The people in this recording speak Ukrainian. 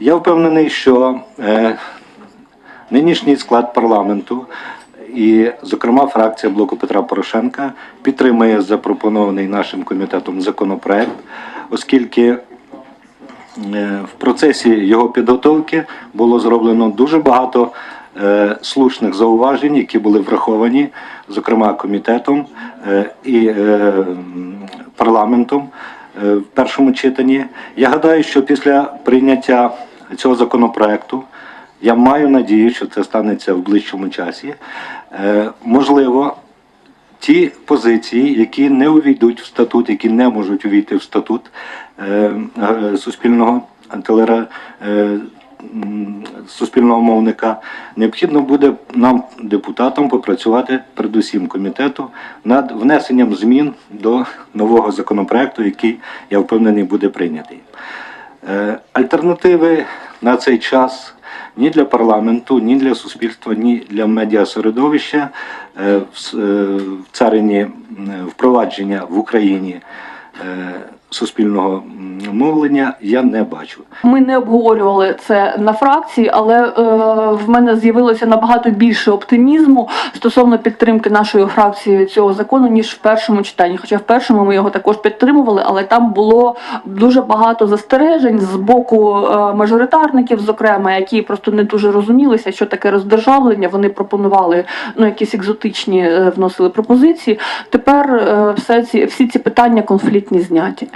Я впевнений, що е, нинішній склад парламенту і, зокрема, фракція блоку Петра Порошенка підтримує запропонований нашим комітетом законопроект, оскільки е, в процесі його підготовки було зроблено дуже багато е, слушних зауважень, які були враховані, зокрема комітетом е, і е, парламентом в першому читанні. Я гадаю, що після прийняття цього законопроекту я маю надію, що це станеться в ближчому часі. Е, можливо, ті позиції, які не увійдуть в статут, які не можуть увійти в статут е, е, суспільного телера. Суспільного мовника необхідно буде нам, депутатам, попрацювати передусім комітету над внесенням змін до нового законопроекту, який я впевнений буде прийнятий. Е, Альтернативи на цей час ні для парламенту, ні для суспільства, ні для медіасередовища е, е, в царині впровадження в Україні суспільного мовлення я не бачу. Ми не обговорювали це на фракції, але е, в мене з'явилося набагато більше оптимізму стосовно підтримки нашої фракції цього закону ніж в першому читанні. Хоча в першому ми його також підтримували, але там було дуже багато застережень з боку е, мажоритарників, зокрема, які просто не дуже розумілися, що таке роздержавлення. Вони пропонували ну якісь екзотичні е, вносили пропозиції. Тепер е, все ці всі ці питання конфліктні зняті.